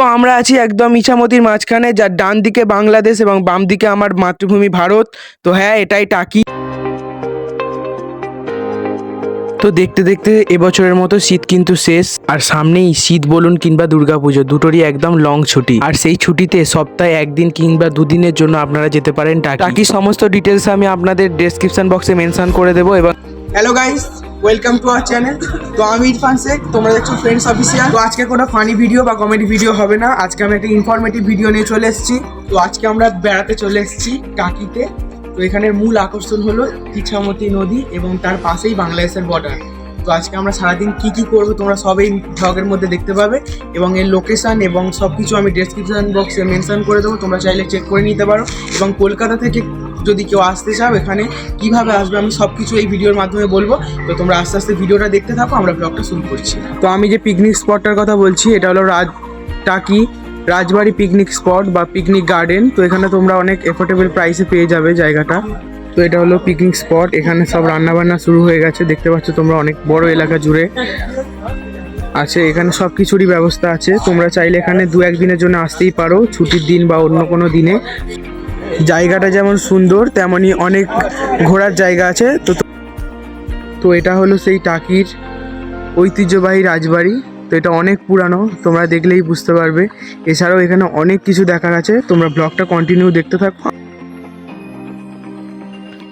তো আমরা আছি একদম ইছামতির মাঝখানে, যার ডান দিকে বাংলাদেশ এবং বাম দিকে আমার মাতৃভূমি ভারত। তো হ্যাঁ এটাই টাকি। তো দেখতে দেখতে এবছরের মতো শীত কিন্তু শেষ। আর সামনেই শীত বলুন কিংবা দুর্গাপুজো, দুটোরই একদম লং ছুটি। আর সেই ছুটিতে সপ্তাহে একদিন কিংবা দুদিনের জন্য আপনারা যেতে পারেন টাকি। সমস্ত ডিটেলস আমি আপনাদের ডেসক্রিপশন বক্সে মেনশন করে দেবো এবং hello guys welcome to our channel তো আমি ইরফান শেখ, তোমরা দেখছ ফ্রেন্ডস অফিসিয়াল তো আজকে কোনো ফানি ভিডিও বা কমেডি ভিডিও হবে না। আজকে আমি একটা ইনফরমেটিভ ভিডিও নিয়ে চলে এসেছি। তো আজকে আমরা বেড়াতে চলে এসেছি টাকিতে তো এখানের মূল আকর্ষণ হলো ইছামতি নদী এবং তার পাশেই বাংলাদেশের বর্ডার তো আজকে আমরা সারাদিন কি কি করব তোমরা সবই ব্লগের মধ্যে দেখতে পাবে। এবং এর লোকেশন এবং সব কিছু আমি ডেসক্রিপশন বক্সে মেনশন করে দেবো। তোমরা চাইলে চেক করে নিতে পারো। এবং কলকাতা থেকে যদি কেউ আসতে চাও এখানে কীভাবে আসবে, আমি সব কিছু এই ভিডিওর মাধ্যমে বলব। তো তোমরা আস্তে আস্তে ভিডিওটা দেখতে থাকো, আমরা ব্লগটা শুরু করছি। তো আমি যে পিকনিক স্পটটার কথা বলছি, এটা হলো রাজ টাকি রাজবাড়ি পিকনিক স্পট বা পিকনিক গার্ডেন তো এখানে তোমরা অনেক এফোর্ডেবল প্রাইসে পেয়ে যাবে জায়গাটা। তো এটা হলো পিকনিক স্পট এখানে সব রান্না বান্না শুরু হয়ে গেছে। দেখতে পাচ্ছ তোমরা অনেক বড় এলাকা জুড়ে আছে, এখানে সব কিছুরই ব্যবস্থা আছে। তোমরা চাইলে এখানে দু একদিনের জন্য আসতেই পারো, ছুটির দিন বা অন্য কোনো দিনে। জায়গাটা যেমন সুন্দর তেমনই অনেক ঘোরার জায়গা আছে। তো তো এটা হলো সেই টাকির ঐতিহ্যবাহী রাজবাড়ি। তো এটা অনেক পুরানো, তোমরা দেখলেই বুঝতে পারবে। এছাড়াও এখানে অনেক কিছু দেখার আছে তোমরা ব্লগটা কন্টিনিউ দেখতে থাকো।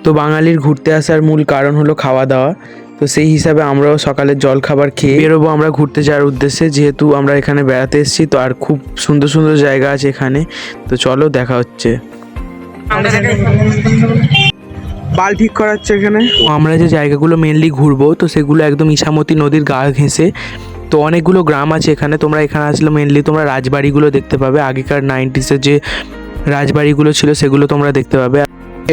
তো বাঙালির ঘুরতে আসার মূল কারণ হলো খাওয়া দাওয়া। তো সেই হিসাবে আমরাও সকালে জল খাবার খেয়ে বেরোবো আমরা ঘুরতে যাওয়ার উদ্দেশ্যে। যেহেতু আমরা এখানে বেড়াতে এসেছি, তো আর খুব সুন্দর সুন্দর জায়গা আছে এখানে। তো চলো দেখা হচ্ছে। বাল ঠিক করা হচ্ছে এখানে। তো আমরা যে জায়গাগুলো মেনলি ঘুরবো তো সেগুলো একদম ইছামতি নদীর গা ঘেঁষে তো অনেকগুলো গ্রাম আছে এখানে। তোমরা এখানে আসলে মেনলি তোমরা রাজবাড়িগুলো দেখতে পাবে। আগেকার নাইনটিসের যে রাজবাড়িগুলো ছিল সেগুলো তোমরা দেখতে পাবে।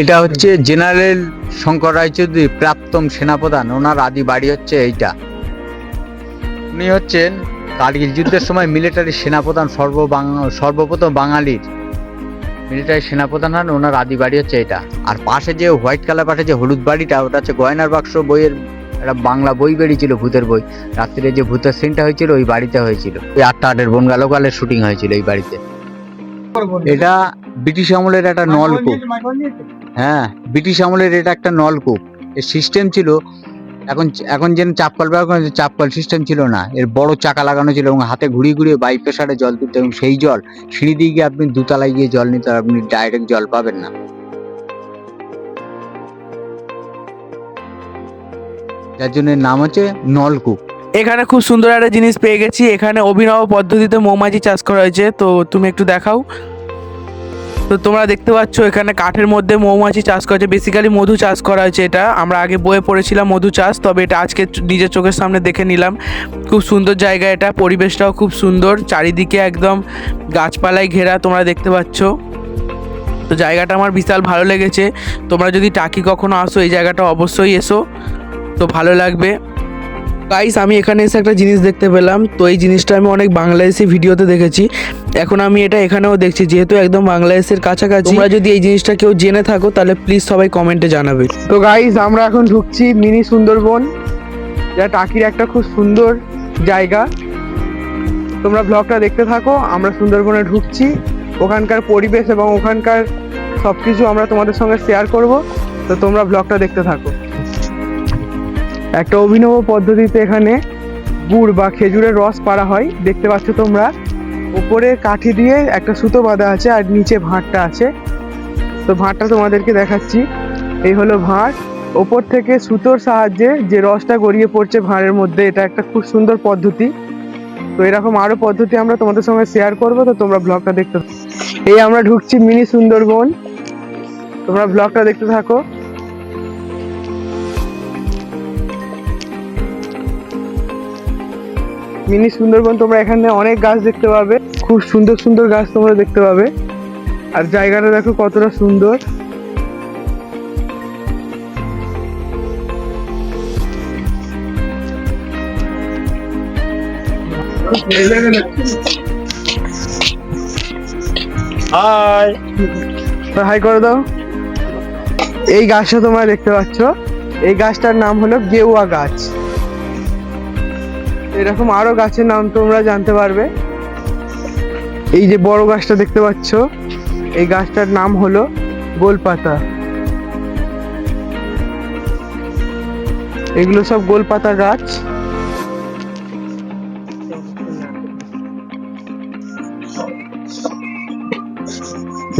এটা হচ্ছে জেনারেল শঙ্কর রায়চৌধুরী প্রাপ্তম সেনাপ্রধান। ওনার আদি বাড়ি হচ্ছে এইটা। উনি হচ্ছেন কার্গিল যুদ্ধের সময় মিলিটারি সেনাপ্রধান সর্ব সর্বপ্রথম বাঙালির। মিলিটারি সেনাপ্রধান হন ওনার আদি বাড়ি হচ্ছে এটা। আর পাশে যে হোয়াইট কালার পাশে যে হলুদ বাড়িটা ওটা হচ্ছে গয়নার বাক্স বইয়ের একটা বাংলা বই বেরিয়েছিল ভূতের বই। রাত্রিরে যে ভূতের সিনটা হয়েছিল ওই বাড়িতে হয়েছিল। ওই আটটা আটের বনগালোকালের শুটিং হয়েছিল এই বাড়িতে। এটা ব্রিটিশ আমলের একটা নলকূপ। হ্যাঁ ব্রিটিশ আমলের এটা একটা নলকূপ। এর সিস্টেম ছিল এখন এখন যেন ব্যবহার করা হচ্ছে, চাপকল সিস্টেম ছিল না। এর বড় চাকা লাগানো ছিল এবং হাতে ঘুরিয়ে ঘুরিয়ে বাই প্রেসারে জল তুলতে এবং সেই জল সিঁড়ি দিয়ে গিয়ে আপনি দুতলায় গিয়ে জল নিতে আপনি ডাইরেক্ট জল পাবেন না। যার জন্য নাম হচ্ছে নলকূপ। এখানে খুব সুন্দর একটা জিনিস পেয়ে গেছি। এখানে অভিনব পদ্ধতিতে মৌমাছি চাষ করা হয়েছে। তো তুমি একটু দেখাও। তো তোমরা দেখতে পাচ্ছ, এখানে কাঠের মধ্যে মৌমাছি চাষ করা হয়েছে বেসিক্যালি মধু চাষ করা হয়েছে এটা। আমরা আগে বইয়ে পড়েছিলাম মধু চাষ, তবে এটা আজকে নিজের চোখের সামনে দেখে নিলাম। খুব সুন্দর জায়গা এটা, পরিবেশটাও খুব সুন্দর, চারিদিকে একদম গাছপালায় ঘেরা তোমরা দেখতে পাচ্ছ। তো জায়গাটা আমার বিশাল ভালো লেগেছে। তোমরা যদি টাকি কখনো আসো, এই জায়গাটা অবশ্যই এসো। তো ভালো লাগবে। গাইস আমি এখানে এসে একটা জিনিস দেখতে পেলাম। তো এই জিনিসটা আমি অনেক বাংলাদেশি ভিডিওতে দেখেছি। এখন আমি এটা এখানেও দেখছি, যেহেতু একদম বাংলাদেশের কাছাকাছি। তোমরা যদি এই জিনিসটা কেউ জেনে থাকো, তাহলে প্লিজ সবাই কমেন্টে জানাবে। তো গাইস আমরা এখন ঢুকছি মিনি সুন্দরবন, যা টাকির একটা খুব সুন্দর জায়গা। তোমরা ব্লগটা দেখতে থাকো, আমরা সুন্দরবনে ঢুকছি। ওখানকার পরিবেশ এবং ওখানকার সব কিছু আমরা তোমাদের সঙ্গে শেয়ার করব। তো তোমরা ব্লগটা দেখতে থাকো। একটা অভিনব পদ্ধতিতে এখানে গুড় বা খেজুরের রস পাড়া হয়। দেখতে পাচ্ছ তোমরা উপরে কাঠি দিয়ে একটা সুতো বাঁধা আছে আর নিচে ভাঁড়টা আছে। তো ভাঁড়টা তোমাদেরকে দেখাচ্ছি। এই হলো ভাঁড়। ওপর থেকে সুতোর সাহায্যে যে রসটা গড়িয়ে পড়ছে ভাঁড়ের মধ্যে, এটা একটা খুব সুন্দর পদ্ধতি। তো এরকম আরও পদ্ধতি আমরা তোমাদের সঙ্গে শেয়ার করব। তো তোমরা ব্লগটা দেখতে। এই আমরা ঢুকছি মিনি সুন্দরবন। তোমরা ব্লগটা দেখতে থাকো। মিনি সুন্দরবন তোমরা এখানে অনেক গাছ দেখতে পাবে। খুব সুন্দর সুন্দর গাছ তোমরা দেখতে পাবে। আর জায়গাটা দেখো কতটা সুন্দর। হাই করে দাও। এই গাছটা তোমরা দেখতে পাচ্ছ। এই গাছটার নাম হলো গেউয়া গাছ। এরকম আরও গাছের নাম তোমরা জানতে পারবে। এই যে বড় গাছটা দেখতে পাচ্ছ এই গাছটার নাম হলো গোলপাতা। এগুলো সব গোলপাতা গাছ।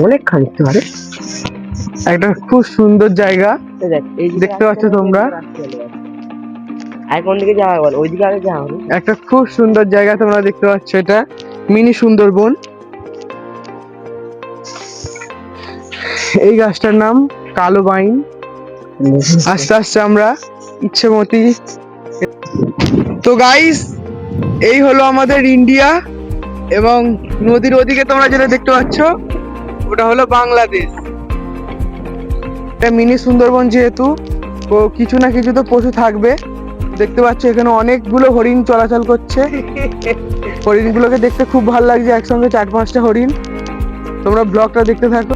অনেক খানিকতে পারে একটা খুব সুন্দর জায়গা। দেখতে পাচ্ছ তোমরা? আর কোন দিকে যাওয়া বল? ওইদিকে আগে যাওয়া হবে। একটা খুব সুন্দর জায়গা তোমরা দেখতে পাচ্ছ এটা, মিনি সুন্দরবন। এই গাছটার নাম কালো বাইন আস্তে আস্তে আমরা ইচ্ছে মতি তো গাইস এই হলো আমাদের ইন্ডিয়া এবং নদীর ওদিকে তোমরা যেটা দেখতে পাচ্ছ, ওটা হলো বাংলাদেশ। এটা মিনি সুন্দরবন যেহেতু কিছু না কিছু তো পশু থাকবে। দেখতে পাচ্ছ এখানে অনেকগুলো হরিণ চলাচল করছে। হরিণগুলোকে দেখতে খুব ভালো লাগছে একসঙ্গে চার পাঁচটা হরিণ। তোমরা ব্লগটা দেখতে থাকো।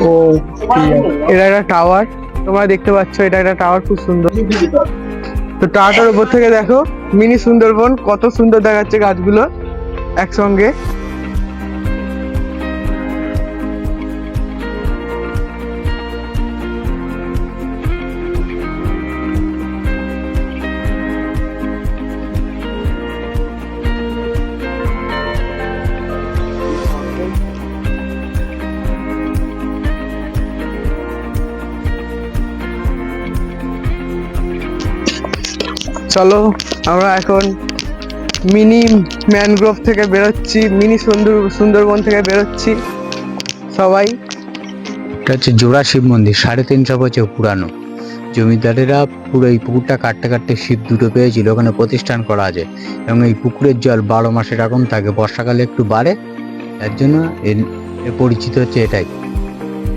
ও এটা একটা টাওয়ার তোমরা দেখতে পাচ্ছ এটা একটা টাওয়ার খুব সুন্দর। তো টাওয়ারটার উপর থেকে দেখো মিনি সুন্দরবন কত সুন্দর দেখাচ্ছে গাছগুলো একসঙ্গে। চলো, আমরা এখন মিনি ম্যানগ্রোভ থেকে বেরোচ্ছি, মিনি সুন্দর, সুন্দরবন থেকে বেরোচ্ছি, সবাই। এটা হচ্ছে জোড়া শিব মন্দির, সাড়ে তিনশো বছর পুরানো। জমিদারেরা পুরো এই পুকুরটা কাটতে কাটতে শিব দুটো পেয়েছিল, ওখানে প্রতিষ্ঠান করা আছে। এবং এই পুকুরের জল বারো মাসে এরকম থাকে, বর্ষাকালে একটু বাড়ে, তার জন্য এর পরিচিত হচ্ছে এটাই।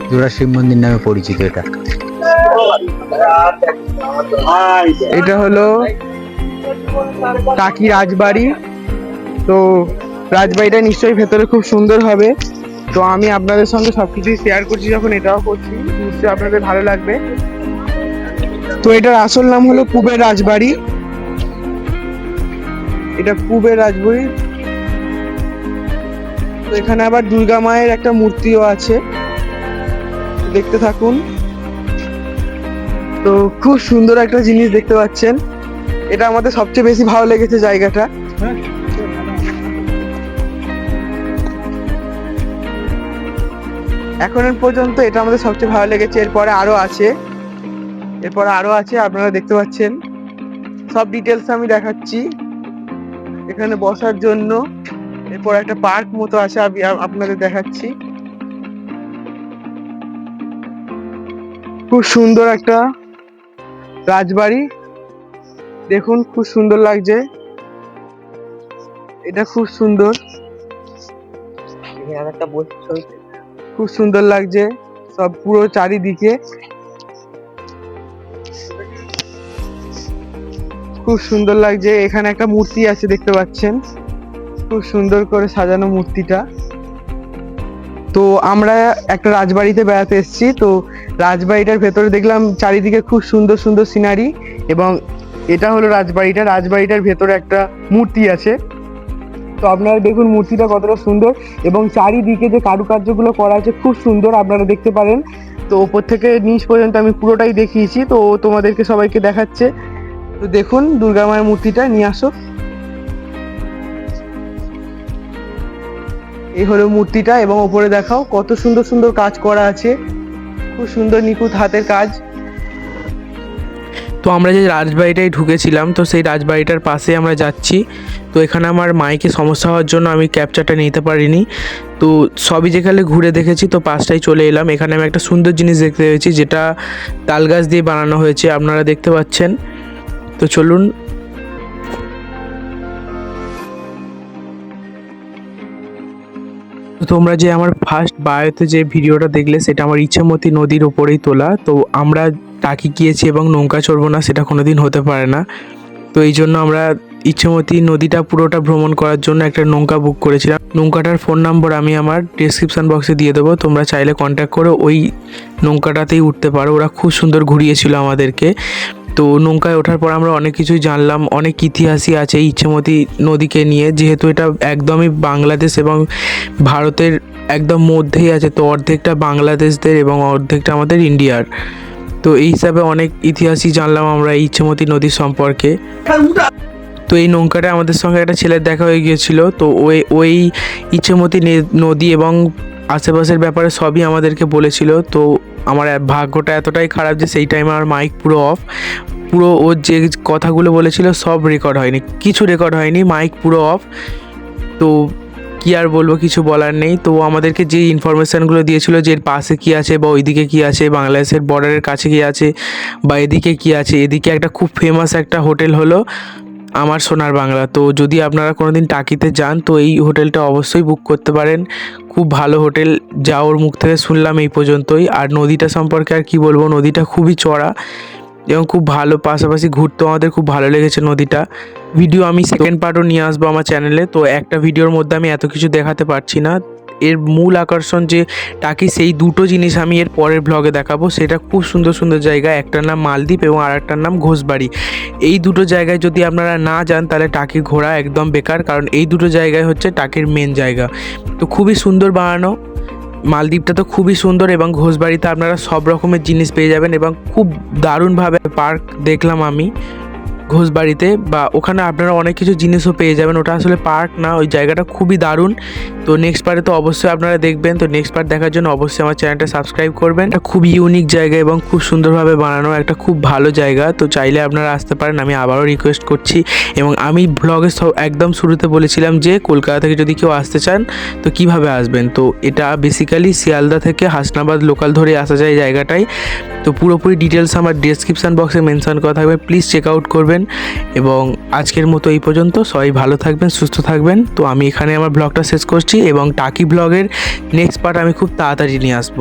জোড়া শিব মন্দির নামে পরিচিত এটা। এটা হলো টাকি রাজবাড়ি। তো রাজবাড়িটা নিশ্চয়ই ভেতরে খুব সুন্দর হবে। তো আমি আপনাদের সঙ্গে সবকিছুই শেয়ার করছি যখন এটাও করছি। নিশ্চয়ই আপনাদের ভালো লাগবে। তো এটার আসল নাম হলো কুবের রাজবাড়ি। এটা কুবের রাজবাড়ি। তো এখানে আবার দুর্গা মায়ের একটা মূর্তিও আছে। দেখতে থাকুন। তো খুব সুন্দর একটা জিনিস দেখতে পাচ্ছেন। এটা আমাদের সবচেয়ে বেশি ভালো লেগেছে জায়গাটা। এখন পর্যন্ত এটা আমাদের সবচেয়ে ভালো লেগেছে। এরপরে আরও আছে। এরপরে আরও আছে, আপনারা দেখতে পাচ্ছেন। সব ডিটেলস আমি দেখাচ্ছি। এখানে বসার জন্য। এরপর একটা পার্ক মতো আছে, আমি আপনাদের দেখাচ্ছি। খুব সুন্দর একটা রাজবাড়ি। দেখুন, খুব সুন্দর লাগছে। এটা খুব সুন্দর। খুব সুন্দর লাগছে, সব পুরো চারিদিকে। খুব সুন্দর লাগছে, এখানে একটা মূর্তি আছে দেখতে পাচ্ছেন। খুব সুন্দর করে সাজানো মূর্তিটা। তো আমরা একটা রাজবাড়িতে বেড়াতে এসেছি। তো রাজবাড়িটার ভেতরে দেখলাম চারিদিকে খুব সুন্দর সুন্দর সিনারি এবং এটা হলো রাজবাড়িটা। রাজবাড়িটার ভেতরে একটা মূর্তি আছে। তো আপনারা দেখুন মূর্তিটা কতটা সুন্দর এবং চারিদিকে যে কারুকার্যগুলো করা আছে খুব সুন্দর আপনারা দেখতে পারেন। তো ওপর থেকে নিচ পর্যন্ত আমি পুরোটাই দেখিয়েছি। তো তোমাদেরকে সবাইকে দেখাচ্ছে। তো দেখুন দুর্গা মায়ের মূর্তিটা, নিয়ে আসো। এই হলো মূর্তিটা এবং ওপরে দেখাও কত সুন্দর সুন্দর কাজ করা আছে। খুব সুন্দর নিখুঁত হাতের কাজ। তো আমরা যে রাজবাড়িটায় ঢুকেছিলাম, তো সেই রাজবাড়িটার পাশে আমরা যাচ্ছি। তো এখানে আমার মাইকে সমস্যা হওয়ার জন্য আমি ক্যাপচারটা নিতে পারিনি। তো সবই যেখানে ঘুরে দেখেছি, তো পাশটাই চলে এলাম। এখানে আমি একটা সুন্দর জিনিস দেখতে পেয়েছি, যেটা তাল গাছ দিয়ে বানানো হয়েছে, আপনারা দেখতে পাচ্ছেন। তো চলুন তো তোমরা যে আমার ফার্স্ট বায়োতে যে ভিডিওটা দেখলে, সেটা আমার ইচ্ছামতি নদীর ওপরেই তোলা। তো আমরা টাকি গিয়েছি এবং নৌকা চড়বো না, সেটা কোনোদিন হতে পারে না। তো এই জন্য আমরা ইচ্ছামতি নদীটা পুরোটা ভ্রমণ করার জন্য একটা নৌকা বুক করেছিলাম। নৌকাটার ফোন নম্বর আমি আমার ডিসক্রিপশান বক্সে দিয়ে দেবো। তোমরা চাইলে কন্ট্যাক্ট করে ওই নৌকাটাতেই উঠতে পারো। ওরা খুব সুন্দর ঘুরিয়েছিল আমাদেরকে। তো নৌকায় ওঠার পর আমরা অনেক কিছুই জানলাম, অনেক ইতিহাসই আছে ইচ্ছেমতি নদীকে নিয়ে। যেহেতু এটা একদমই বাংলাদেশ এবং ভারতের একদম মধ্যেই আছে, তো অর্ধেকটা বাংলাদেশদের এবং অর্ধেকটা আমাদের ইন্ডিয়ার। তো এই হিসাবে অনেক ইতিহাসই জানলাম আমরা ইচ্ছেমতি নদীর সম্পর্কে। তো এই নৌকাটা আমাদের সঙ্গে একটা ছেলের দেখা হয়ে গিয়েছিল, তো ওই ওই ইচ্ছেমতি নদী এবং আশেপাশের ব্যাপারে সবই আমাদেরকে বলেছিল, তো আমার ভাগ্যটা এতটাই খারাপ যে সেই টাইমে আমার মাইক পুরো অফ পুরো ওর যে কথাগুলো বলেছিল সব রেকর্ড হয়নি, কিছু রেকর্ড হয়নি মাইক পুরো অফ তো কি আর বলব কিছু বলার নেই, তো আমাদেরকে যে ইনফরমেশানগুলো দিয়েছিল যে পাশে কী আছে বা ওইদিকে কী আছে, বাংলাদেশের বর্ডারের কাছে কী আছে, বা এদিকে কী আছে, এদিকে একটা খুব ফেমাস একটা হোটেল হলো আমার সোনার বাংলা। তো যদি আপনারা কোনোদিন টাকিতে যান, তো এই হোটেলটা অবশ্যই বুক করতে পারেন। খুব ভালো হোটেল। যা ওর মুখ থেকে শুনলাম এই পর্যন্তই। আর নদীটা সম্পর্কে আর কি বলব? নদীটা খুবই চড়া এবং খুব ভালো। পাশাপাশি ঘুরতেও আমাদের খুব ভালো লেগেছে নদীটা। ভিডিও আমি সেকেন্ড পার্টও নিয়ে আসব আমার চ্যানেলে তো একটা ভিডিওর মধ্যে আমি এত কিছু দেখাতে পারছি না। এর মূল আকর্ষণ যে টাকি সেই দুটো জিনিস আমি এর পরের ব্লগে দেখাবো, সেটা খুব সুন্দর সুন্দর জায়গা একটার নাম মালদ্বীপ এবং আর একটার নাম ঘোষবাড়ি। এই দুটো জায়গায় যদি আপনারা না যান, তাহলে টাকি ঘোরা একদম বেকার, কারণ এই দুটো জায়গায় হচ্ছে টাকির মেন জায়গা। তো খুবই সুন্দর বানানো। মালদ্বীপটা তো খুবই সুন্দর এবং ঘোষবাড়িতে আপনারা সব রকমের জিনিস পেয়ে যাবেন এবং খুব দারুণভাবে পার্ক দেখলাম আমি। ঘোষবাড়িতে বা ওখানে আপনারা অনেক কিছু জিনিসও পেয়ে যাবেন। ওটা আসলে পার্ক না, ওই জায়গাটা খুবই দারুণ। তো নেক্সট পার্টে তো অবশ্যই আপনারা দেখবেন। তো নেক্সট পার্ট দেখার জন্য অবশ্যই আমার চ্যানেলটা সাবস্ক্রাইব করবেন। এটা খুব ইউনিক জায়গা এবং খুব সুন্দরভাবে বানানো একটা খুব ভালো জায়গা। তো চাইলে আপনারা আসতে পারেন। আমি আবারও রিকোয়েস্ট করছি এবং আমি ব্লগে সব একদম শুরুতে বলেছিলাম যে কলকাতা থেকে যদি কেউ আসতে চান, তো কীভাবে আসবেন? তো এটা বেসিক্যালি শিয়ালদা থেকে হাসনাবাদ লোকাল ধরে আসা যায় জায়গাটায়। তো পুরোপুরি ডিটেলস আমার ডেসক্রিপশান বক্সে মেনশন করা থাকবে। প্লিজ চেক আউট করবেন এবং আজকের মতো এই পর্যন্ত। সবাই ভালো থাকবেন, সুস্থ থাকবেন। তো আমি এখানে আমার ব্লগটা শেষ করছি এবং টাকি ব্লগের নেক্সট পার্ট আমি খুব তাড়াতাড়ি নিয়ে আসব।